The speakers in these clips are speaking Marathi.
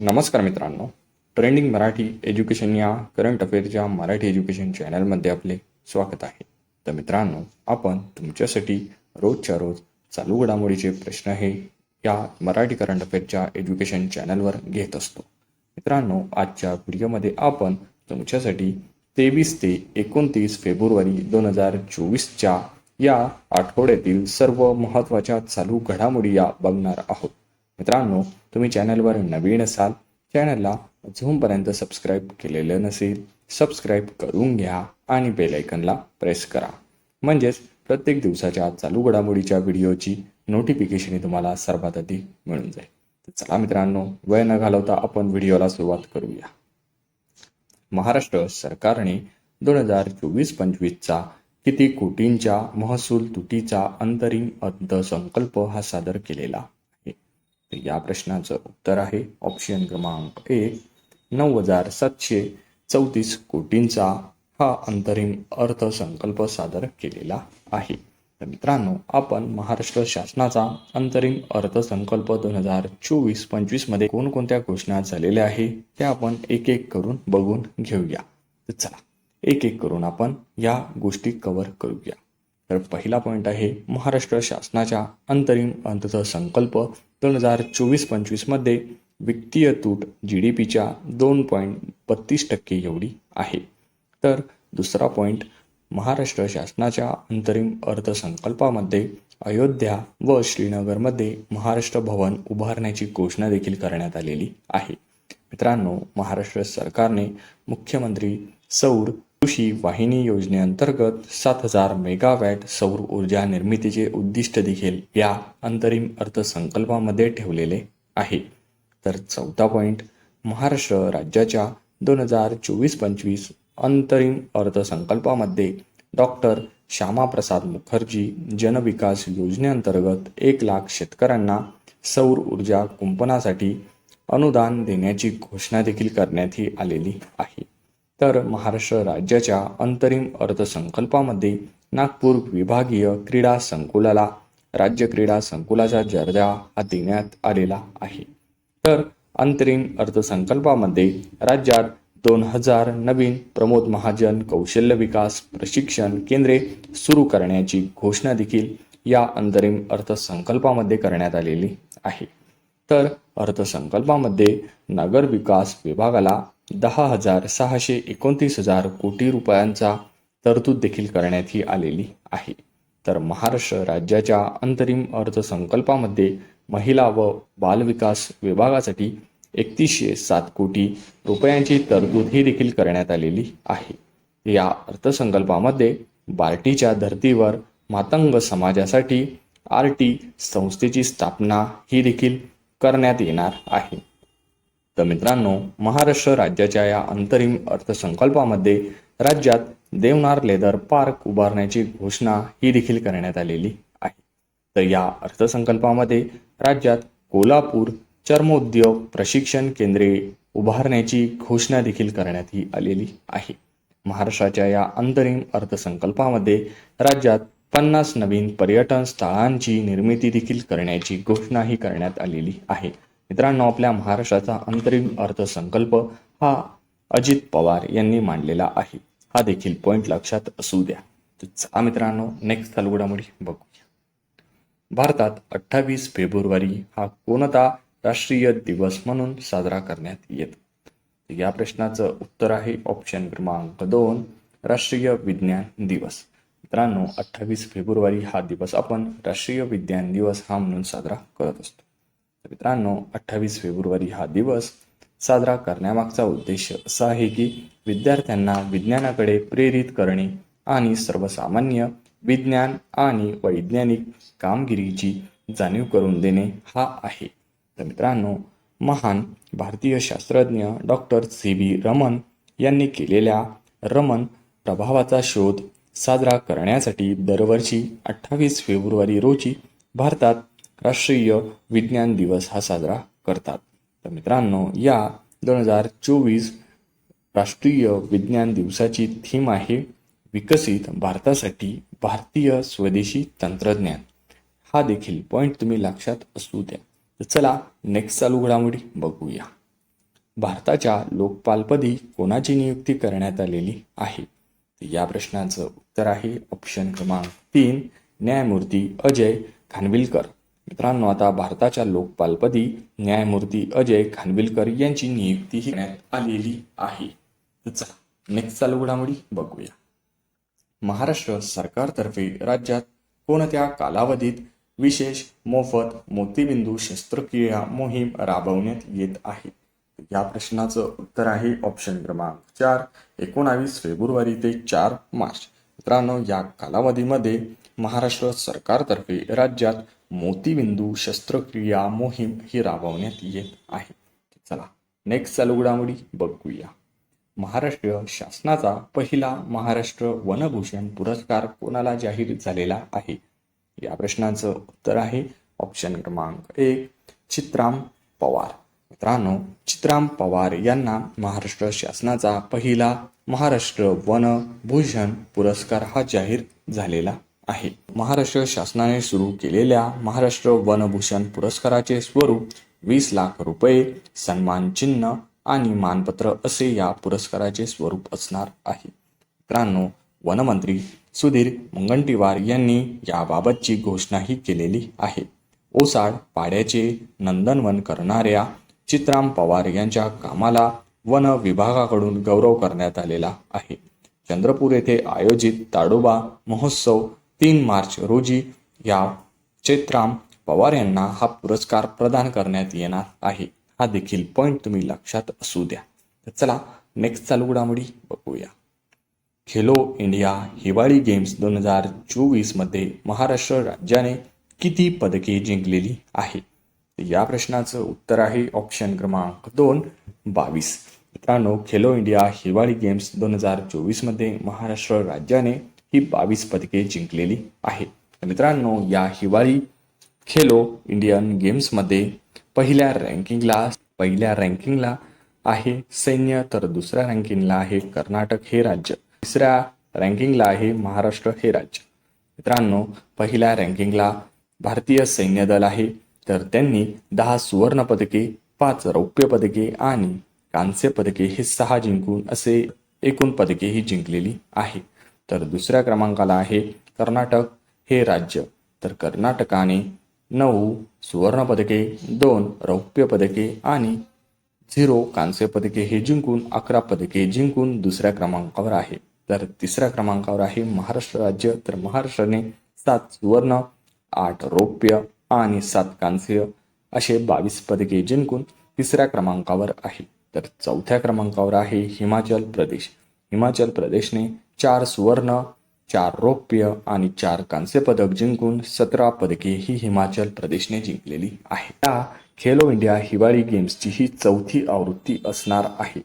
नमस्कार मित्रांनो. ट्रेंडिंग मराठी एज्युकेशन या करंट अफेअरच्या मराठी एज्युकेशन चॅनलमध्ये आपले स्वागत आहे. तर मित्रांनो आपण तुमच्यासाठी रोजच्या रोज चालू घडामोडीचे प्रश्न हे या मराठी करंट अफेअरच्या एज्युकेशन चॅनलवर घेत असतो. मित्रांनो आजच्या व्हिडिओमध्ये आपण तुमच्यासाठी तेवीस ते एकोणतीस फेब्रुवारी दोन हजार चोवीसच्या या आठवड्यातील सर्व महत्त्वाच्या चालू घडामोडी या बघणार आहोत. मित्रांनो तुम्ही चॅनलवर नवीन असाल चॅनलला अजूनपर्यंत सबस्क्राईब केलेलं नसेल सबस्क्राईब करून घ्या आणि बेलायकनला प्रेस करा. म्हणजेच प्रत्येक दिवसाच्या चालू घडामोडीच्या व्हिडिओची नोटिफिकेशन तुम्हाला सर्वात आधी मिळून जाईल. तर चला मित्रांनो वेळ न घालवता आपण व्हिडिओला सुरुवात करूया. महाराष्ट्र सरकारने दोन हजार चोवीस पंचवीसचा किती कोटींच्या महसूल तुटीचा अंतरिम अर्थसंकल्प हा सादर केलेला? तर या प्रश्नाचं उत्तर आहे. ऑप्शन क्रमांक एक नऊ हजार सातशे चौतीस कोटींचा हा अंतरिम अर्थसंकल्प सादर केलेला आहे. तर मित्रांनो आपण महाराष्ट्र शासनाचा अंतरिम अर्थसंकल्प दोन हजार चोवीस पंचवीसमध्ये कोणकोणत्या घोषणा झालेल्या आहे त्या आपण एक एक करून बघून घेऊया. तर चला एक एक करून आपण या गोष्टी कव्हर करूया. तर पहिला पॉईंट आहे महाराष्ट्र शासनाच्या अंतरिम अर्थसंकल्प दोन हजार चोवीस पंचवीसमध्ये वित्तीय तूट जी डी पीच्या दोन पॉईंट बत्तीस टक्के एवढी आहे. तर दुसरा पॉईंट महाराष्ट्र शासनाच्या अंतरिम अर्थसंकल्पामध्ये अयोध्या व श्रीनगरमध्ये महाराष्ट्र भवन उभारण्याची घोषणा देखील करण्यात आलेली आहे. मित्रांनो महाराष्ट्र सरकारने मुख्यमंत्री सौर कृषी वाहिनी योजनेअंतर्गत सात हजार मेगावॅट सौर ऊर्जा निर्मितीचे उद्दिष्ट देखील या अंतरिम अर्थसंकल्पामध्ये ठेवलेले आहे. तर चौथा पॉईंट महाराष्ट्र राज्याच्या दोन हजार चोवीस पंचवीस अंतरिम अर्थसंकल्पामध्ये डॉक्टर श्यामाप्रसाद मुखर्जी जनविकास योजनेअंतर्गत एक लाख शेतकऱ्यांना सौर ऊर्जा कुंपणासाठी अनुदान देण्याची घोषणा देखील करण्यात ही आलेली आहे. तर महाराष्ट्र राज्याच्या अंतरिम अर्थसंकल्पामध्ये नागपूर विभागीय क्रीडा संकुलाला राज्य क्रीडा संकुलाचा दर्जा हा देण्यात आलेला आहे. तर अंतरिम अर्थसंकल्पामध्ये राज्यात दोन हजार नवीन प्रमोद महाजन कौशल्य विकास प्रशिक्षण केंद्रे सुरू करण्याची घोषणा देखील या अंतरिम अर्थसंकल्पामध्ये करण्यात आलेली आहे. तर अर्थसंकल्पामध्ये नगर विकास विभागाला दहा हजार सहाशे एकोणतीस हजार कोटी रुपयांचा तरतूद देखील करण्यात ही आलेली आहे. तर महाराष्ट्र राज्याच्या अंतरिम अर्थसंकल्पामध्ये महिला व बालविकास विभागासाठी एकतीसशे सात कोटी रुपयांची तरतूद ही देखील करण्यात आलेली आहे. या अर्थसंकल्पामध्ये बार्टीच्या धर्तीवर मातंग समाजासाठी आर टी संस्थेची स्थापना ही देखील करण्यात येणार आहे. तर मित्रांनो महाराष्ट्र राज्याच्या या अंतरिम अर्थसंकल्पामध्ये राज्यात देवनार लेदर पार्क उभारण्याची घोषणा ही देखील करण्यात आलेली आहे. तर या अर्थसंकल्पामध्ये राज्यात कोल्हापूर चर्मोद्योग प्रशिक्षण केंद्रे उभारण्याची घोषणा देखील करण्यात ही आलेली आहे. महाराष्ट्राच्या या अंतरिम अर्थसंकल्पामध्ये राज्यात पन्नास नवीन पर्यटन स्थळांची निर्मिती देखील करण्याची घोषणाही करण्यात आलेली आहे. मित्रांनो आपल्या महाराष्ट्राचा अंतरिम अर्थसंकल्प हा अजित पवार यांनी मांडलेला आहे. हा देखील पॉईंट लक्षात असू द्या. तर चला मित्रांनो नेक्स्ट चालू बघूया. भारतात अठ्ठावीस फेब्रुवारी हा कोणता राष्ट्रीय दिवस म्हणून साजरा करण्यात येतो? या प्रश्नाचं उत्तर आहे ऑप्शन क्रमांक दोन राष्ट्रीय विज्ञान दिवस. मित्रांनो अठ्ठावीस फेब्रुवारी हा दिवस आपण राष्ट्रीय विज्ञान दिवस हा म्हणून साजरा करत असतो. तर मित्रांनो अठ्ठावीस फेब्रुवारी हा दिवस साजरा करण्यामागचा उद्देश असा आहे की विद्यार्थ्यांना विज्ञानाकडे प्रेरित करणे आणि सर्वसामान्य विज्ञान आणि वैज्ञानिक कामगिरीची जाणीव करून देणे हा आहे. तर मित्रांनो महान भारतीय शास्त्रज्ञ डॉक्टर सी व्ही रमन यांनी केलेल्या रमन प्रभावाचा शोध साजरा करण्यासाठी दरवर्षी अठ्ठावीस फेब्रुवारी रोजी भारतात राष्ट्रीय विज्ञान दिवस हा साजरा करतात. तर मित्रांनो या दोन हजार चोवीस राष्ट्रीय विज्ञान दिवसाची थीम आहे विकसित भारतासाठी भारतीय स्वदेशी तंत्रज्ञान. हा देखील पॉईंट तुम्ही लक्षात असू द्या. तर चला नेक्स्ट चालू घडामोडी बघूया. भारताच्या लोकपालपदी कोणाची नियुक्ती करण्यात आलेली आहे? या प्रश्नाचं उत्तर आहे ऑप्शन क्रमांक तीन न्यायमूर्ती अजय खानविलकर. मित्रांनो आता भारताच्या लोकपालपदी न्यायमूर्ती अजय खानविलकर यांची नियुक्ती करण्यात आलेली आहे. चला नेक्स्ट चालू घडामोडी बघूया. महाराष्ट्र सरकारतर्फे राज्यात कोणत्या कालावधीत विशेष मोफत मोतीबिंदू शस्त्रक्रिया मोहीम राबवण्यात येत आहे? या प्रश्नाचं उत्तर आहे ऑप्शन क्रमांक चार एकोणावीस फेब्रुवारी ते चार मार्च. मित्रांनो या कालावधीमध्ये महाराष्ट्र सरकारतर्फे राज्यात मोतीबिंदू शस्त्रक्रिया मोहीम ही राबवण्यात येत आहे. चला नेक्स्ट चालू घडामोडी बघूया. महाराष्ट्र शासनाचा पहिला महाराष्ट्र वनभूषण पुरस्कार कोणाला जाहीर झालेला आहे? या प्रश्नाचं उत्तर आहे ऑप्शन क्रमांक एक चित्राम पवार. मित्रांनो चित्राम पवार यांना महाराष्ट्र शासनाचा पहिला महाराष्ट्र वनभूषण पुरस्कार हा जाहीर झालेला आहे. महाराष्ट्र शासनाने सुरू केलेल्या महाराष्ट्र वनभूषण पुरस्काराचे स्वरूप वीस लाख रुपये सन्मान चिन्ह आणि मानपत्र असे या पुरस्काराचे स्वरूप असणार आहे. मित्रांनो वनमंत्री सुधीर मुनगंटीवार यांनी याबाबतची घोषणाही केलेली आहे. ओसाड पाड्याचे नंदनवन करणाऱ्या चित्राम पवार यांच्या कामाला वन विभागाकडून गौरव करण्यात आलेला आहे. चंद्रपूर येथे आयोजित ताडोबा महोत्सव तीन मार्च रोजी या चैत्राम पवार यांना हा पुरस्कार प्रदान करण्यात येणार आहे. हा देखील पॉईंट तुम्ही लक्षात असू द्या. तर चला नेक्स्ट चालू घडामोडी बघूया. खेलो इंडिया हिवाळी गेम्स दोन हजार चोवीसमध्ये महाराष्ट्र राज्याने किती पदके जिंकलेली आहे? या प्रश्नाचं उत्तर आहे ऑप्शन क्रमांक दोन बावीस. मित्रांनो खेलो इंडिया हिवाळी गेम्स दोन हजार चोवीसमध्ये महाराष्ट्र राज्याने ही बावीस पदके जिंकलेली आहेत. मित्रांनो या हिवाळी खेलो इंडियन गेम्समध्ये पहिल्या रँकिंगला पहिल्या रँकिंगला आहे सैन्य तर दुसऱ्या रँकिंगला आहे कर्नाटक हे राज्य. तिसऱ्या रँकिंगला आहे महाराष्ट्र हे राज्य. मित्रांनो पहिल्या रँकिंगला भारतीय सैन्य दल आहे तर त्यांनी दहा सुवर्ण पदके पाच रौप्य पदके आणि कांस्य पदके हे सहा जिंकून असे एकूण पदके ही जिंकलेली आहे. तर दुसऱ्या क्रमांकाला आहे कर्नाटक हे राज्य. तर कर्नाटकाने नऊ सुवर्णपदके दोन रौप्य पदके आणि झिरो कांस्य पदके हे जिंकून अकरा पदके जिंकून दुसऱ्या क्रमांकावर आहे. तर तिसऱ्या क्रमांकावर आहे महाराष्ट्र राज्य. तर महाराष्ट्राने सात सुवर्ण आठ रौप्य आणि सात कांस्य असे बावीस पदके जिंकून तिसऱ्या क्रमांकावर आहे. तर चौथ्या क्रमांकावर आहे हिमाचल प्रदेश. हिमाचल प्रदेशने चार सुवर्ण चार रौप्य आणि चार कांस्य पदक जिंकून सतरा पदके ही हिमाचल प्रदेशने जिंकलेली आहे या खेलो इंडिया हिवाळी गेम्सची ही चौथी आवृत्ती असणार आहे.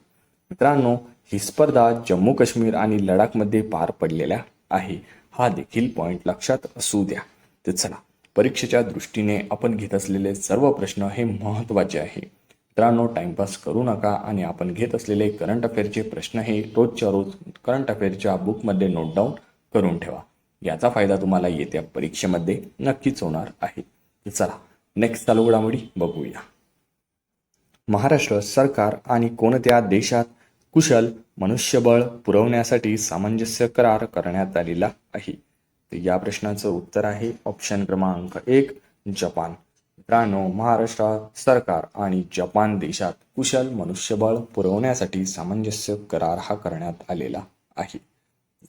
मित्रांनो ही स्पर्धा जम्मू काश्मीर आणि लडाखमध्ये पार पडलेल्या आहे. हा देखील पॉईंट लक्षात असू द्या. तर चला परीक्षेच्या दृष्टीने आपण घेत असलेले सर्व प्रश्न हे महत्त्वाचे आहे. मित्रांनो टाइमपास करू नका आणि आपण घेत असलेले करंट अफेअरचे प्रश्न हे रोजच्या रोज करंट अफेअरच्या बुकमध्ये नोट डाऊन करून ठेवा. याचा फायदा तुम्हाला येत्या परीक्षेमध्ये नक्कीच होणार आहे. चला नेक्स्ट चालू घडामोडी बघूया. महाराष्ट्र सरकार आणि कोणत्या देशात कुशल मनुष्यबळ पुरवण्यासाठी सामंजस्य करार करण्यात आलेला आहे? या प्रश्नाचं उत्तर आहे ऑप्शन क्रमांक एक जपान. मित्रांनो महाराष्ट्र सरकार आणि जपान देशात कुशल मनुष्यबळ पुरवण्यासाठी सामंजस्य करार हा करण्यात आलेला आहे.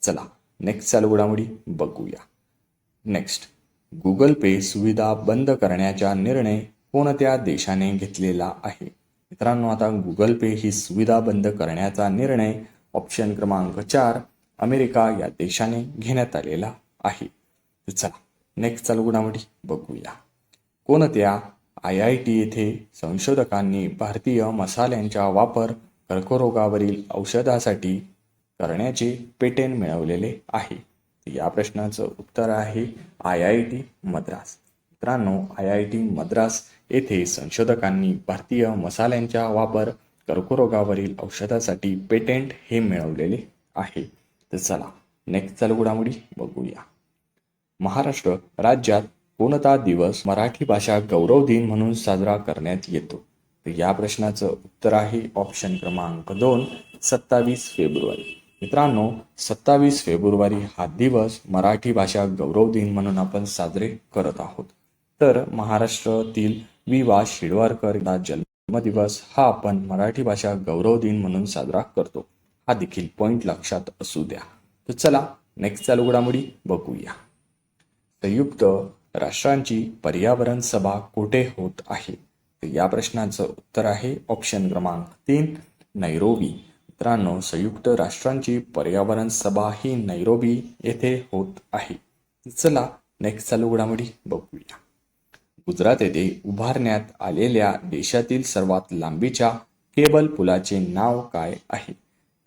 चला नेक्स्ट चालू घडामोडी बघूया. नेक्स्ट गुगल पे सुविधा बंद करण्याचा निर्णय कोणत्या देशाने घेतलेला आहे? मित्रांनो आता गुगल पे ही सुविधा बंद करण्याचा निर्णय ऑप्शन क्रमांक चार अमेरिका या देशाने घेण्यात आलेला आहे. चला नेक्स्ट चालू घडामोडी बघूया. कोणत्या आय आय टी येथे संशोधकांनी भारतीय मसाल्यांचा वापर कर्करोगावरील औषधासाठी करण्याचे पेटेंट मिळवलेले आहे? या प्रश्नाचं उत्तर आहे आय आय टी मद्रास. मित्रांनो आय आय टी मद्रास येथे संशोधकांनी भारतीय मसाल्यांचा वापर कर्करोगावरील औषधासाठी पेटेंट हे मिळवलेले आहे. तर चला नेक्स्ट चालू घडामोडी बघूया. महाराष्ट्र राज्यात कोणता दिवस मराठी भाषा गौरव दिन म्हणून साजरा करण्यात येतो. तर या प्रश्नाचं उत्तर आहे ऑप्शन क्रमांक दोन सत्तावीस फेब्रुवारी. मित्रांनो सत्तावीस फेब्रुवारी हा दिवस मराठी भाषा गौरव दिन म्हणून आपण साजरे करत आहोत. तर महाराष्ट्रातील वि वा शिरवाडकर जन्मदिवस हा आपण मराठी भाषा गौरव दिन म्हणून साजरा करतो. हा देखील पॉइंट लक्षात असू द्या. तर चला नेक्स्ट चालू घडामोडी बघूया. संयुक्त राष्ट्रांची पर्यावरण सभा कुठे होत आहे? तर या प्रश्नाचं उत्तर आहे ऑप्शन क्रमांक तीन नैरोबी. मित्रांनो संयुक्त राष्ट्रांची पर्यावरण सभा ही नैरोबी येथे होत आहे. चला नेक्स्ट चालू घडामोडी बघूया. गुजरात येथे उभारण्यात आलेल्या देशातील सर्वात लांबीच्या केबल पुलाचे नाव काय आहे?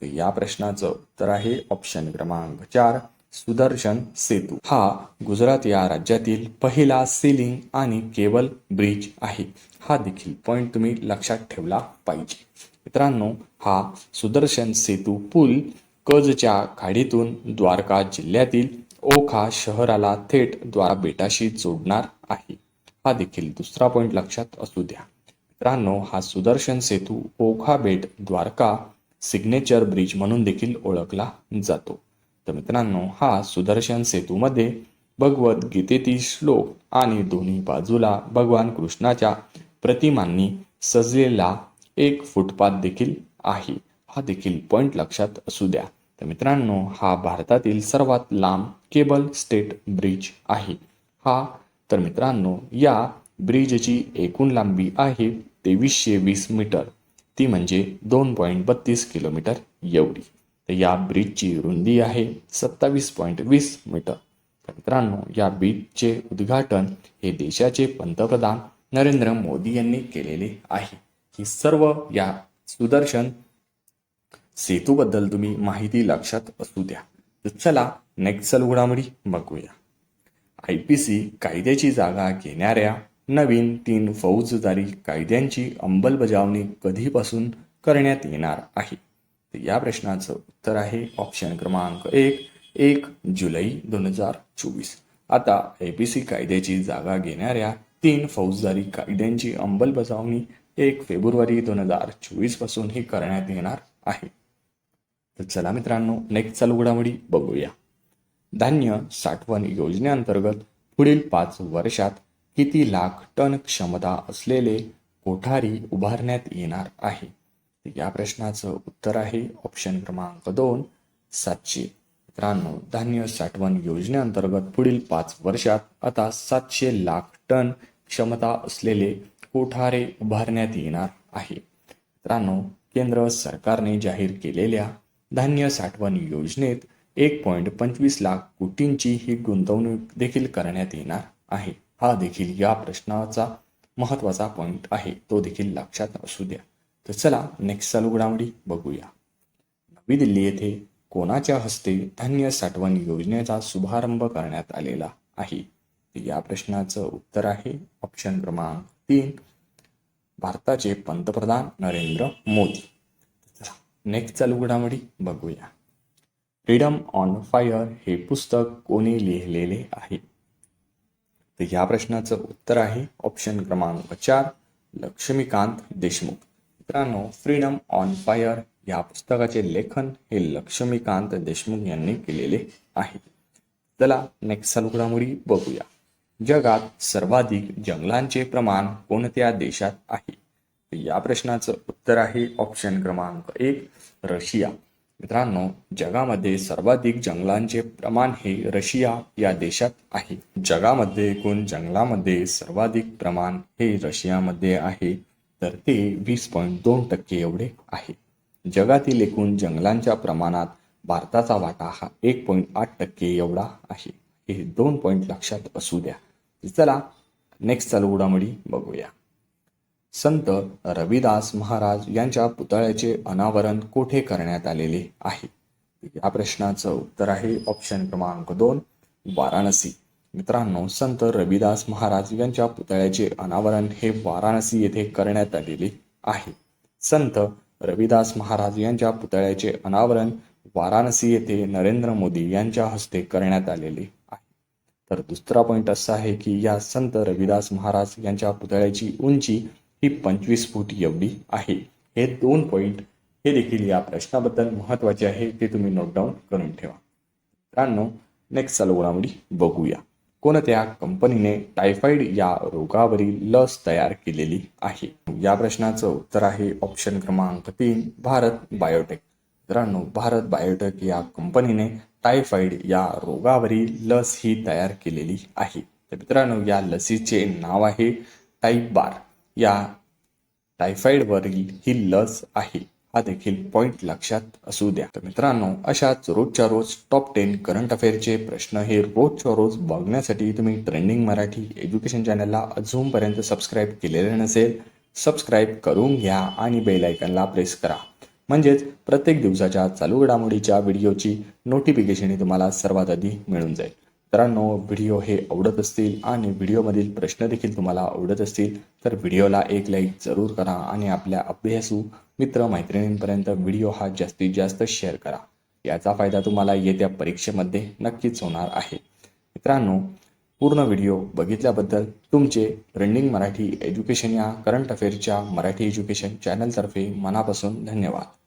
तर या प्रश्नाचं उत्तर आहे ऑप्शन क्रमांक चार सुदर्शन सेतू. हा गुजरात या राज्यातील पहिला सीलिंग आणि केबल ब्रिज आहे. हा देखील पॉइंट तुम्ही लक्षात ठेवला पाहिजे. मित्रांनो हा सुदर्शन सेतू पूल कजच्या खाडीतून द्वारका जिल्ह्यातील ओखा शहराला थेट द्वारा बेटाशी जोडणार आहे. हा देखील दुसरा पॉइंट लक्षात असू द्या. मित्रांनो हा सुदर्शन सेतू ओखा बेट द्वारका सिग्नेचर ब्रिज म्हणून देखील ओळखला जातो. तर मित्रांनो हा सुदर्शन सेतूमध्ये भगवत गीतेतील श्लोक आणि दोन्ही बाजूला भगवान कृष्णाच्या प्रतिमांनी सजलेला एक फुटपाथ देखील आहे. हा देखील पॉइंट लक्षात असू द्या. तर मित्रांनो हा भारतातील सर्वात लांब केबल स्टेट ब्रिज आहे. हा तर मित्रांनो या ब्रिजची एकूण लांबी आहे तेवीसशे वीस मीटर. ती म्हणजे दोन पॉईंट बत्तीस किलोमीटर एवढी. तर या ब्रिजची रुंदी आहे सत्तावीस पॉईंट वीस मीटर. तर मित्रांनो या ब्रिजचे उद्घाटन हे देशाचे पंतप्रधान नरेंद्र मोदी यांनी केलेले आहे. ही सर्व या सुदर्शन सेतूबद्दल तुम्ही माहिती लक्षात असू द्या. तर चला नेक्स्ट चालू घडामोडी बघूया. आय पी सी कायद्याची जागा घेणाऱ्या नवीन तीन फौजदारी कायद्यांची अंमलबजावणी कधीपासून करण्यात येणार आहे? या प्रश्नाचं उत्तर आहे ऑप्शन क्रमांक एक एक जुलै दोन हजार चोवीस. आता आय पी सी कायद्याची जागा घेणाऱ्या तीन फौजदारी कायद्यांची अंमलबजावणी एक फेब्रुवारी दोन हजार चोवीसपासून ही करण्यात येणार आहे. तर चला मित्रांनो नेक्स्ट चालू घडामोडी बघूया. धान्य साठवण योजनेअंतर्गत पुढील पाच वर्षात किती लाख टन क्षमता असलेले कोठारी उभारण्यात येणार आहे? या प्रश्नाचं उत्तर आहे ऑप्शन क्रमांक दोन सातशे मित्रांनो धान्य साठवण योजनेअंतर्गत पुढील पाच वर्षात आता सातशे लाख टन क्षमता असलेले कोठारे उभारण्यात येणार आहे. मित्रांनो केंद्र सरकारने जाहीर केलेल्या धान्य साठवण योजनेत एक पॉईंट पंचवीस लाख कोटींची ही गुंतवणूक देखील करण्यात येणार आहे. हा देखील या प्रश्नाचा महत्त्वाचा पॉईंट आहे. तो देखील लक्षात असू द्या. तर चला नेक्स्ट चालू घडामोडी बघूया. नवी दिल्ली येथे कोणाच्या हस्ते धान्य साठवण योजनेचा शुभारंभ करण्यात आलेला आहे? या प्रश्नाचं उत्तर आहे ऑप्शन क्रमांक तीन. भारताचे पंतप्रधान नरेंद्र मोदी. नेक्स्ट चालू घडामोडी बघूया. फ्रीडम ऑन फायर हे पुस्तक कोणी लिहिलेले आहे? तर या प्रश्नाचं उत्तर आहे ऑप्शन क्रमांक चार लक्ष्मीकांत देशमुख. मित्रांनो फ्रीडम ऑन फायर या पुस्तकाचे लेखन हे लक्ष्मीकांत देशमुख यांनी केलेले आहे. चला नेक्स्ट घडामोडी बघूया. जगात सर्वाधिक जंगलांचे प्रमाण कोणत्या देशात आहे? या प्रश्नाचं उत्तर आहे ऑप्शन क्रमांक एक रशिया. मित्रांनो जगामध्ये सर्वाधिक जंगलांचे प्रमाण हे रशिया या देशात आहे. जगामध्ये एकूण जंगलामध्ये सर्वाधिक प्रमाण हे रशियामध्ये आहे? तर ते वीस पॉईंट दोन टक्के एवढे आहे. जगातील एकूण जंगलांच्या प्रमाणात भारताचा वाटा हा एक पॉईंट आठ टक्के एवढा आहे. हे दोन पॉईंट लक्षात असू द्या. चला नेक्स्ट चालू उडामोडी बघूया. संत रविदास महाराज यांच्या पुतळ्याचे अनावरण कोठे करण्यात आलेले आहे? या प्रश्नाचं उत्तर आहे ऑप्शन क्रमांक दोन वाराणसी. मित्रांनो संत रविदास महाराज यांच्या पुतळ्याचे अनावरण हे वाराणसी येथे करण्यात आलेले आहे. संत रविदास महाराज यांच्या पुतळ्याचे अनावरण वाराणसी येथे नरेंद्र मोदी यांच्या हस्ते करण्यात आलेले आहे. तर दुसरा पॉईंट असा आहे की या संत रविदास महाराज यांच्या पुतळ्याची उंची ही पंचवीस फूट एवढी आहे. हे दोन पॉईंट हे देखील या प्रश्नाबद्दल महत्त्वाचे आहे ते तुम्ही नोट डाऊन करून ठेवा. मित्रांनो नेक्स्ट चालू घडामोडी बघूया. कोणत्या कंपनीने टायफॉइड या रोगावरील लस तयार केलेली आहे? या प्रश्नाचं उत्तर आहे ऑप्शन क्रमांक तीन भारत बायोटेक मित्रांनो भारत बायोटेक या कंपनीने टायफॉइड या रोगावरील लस ही तयार केलेली आहे. तर मित्रांनो या लसीचे नाव आहे टाईप बार या टायफॉइडवरील ही लस आहे. हा देखील पॉइंट लक्षात असू द्या. तर मित्रांनो अशाच रोजच्या रोज टॉप टेन करंट अफेअरचे प्रश्न हे रोजच्या रोज बघण्यासाठी तुम्ही ट्रेंडिंग मराठी एज्युकेशन चॅनलला अजूनपर्यंत सबस्क्राईब केलेले नसेल सबस्क्राईब करून घ्या आणि बेलायकनला प्रेस करा. म्हणजेच प्रत्येक दिवसाच्या चालू घडामोडीच्या व्हिडिओची नोटिफिकेशन तुम्हाला सर्वात आधी मिळून जाईल. मित्रांनो व्हिडिओ हे आवडत असतील आणि व्हिडिओमधील प्रश्न देखील तुम्हाला आवडत असतील तर व्हिडिओला एक लाईक जरूर करा आणि आपल्या अभ्यासू मित्र मैत्रिणींपर्यंत व्हिडिओ हा जास्तीत जास्त शेअर करा. याचा फायदा तुम्हाला येत्या परीक्षेमध्ये नक्कीच होणार आहे. मित्रांनो पूर्ण व्हिडिओ बघितल्याबद्दल तुमचे ट्रेंडिंग मराठी एज्युकेशन या करंट अफेअरच्या मराठी एज्युकेशन चॅनलतर्फे मनापासून धन्यवाद.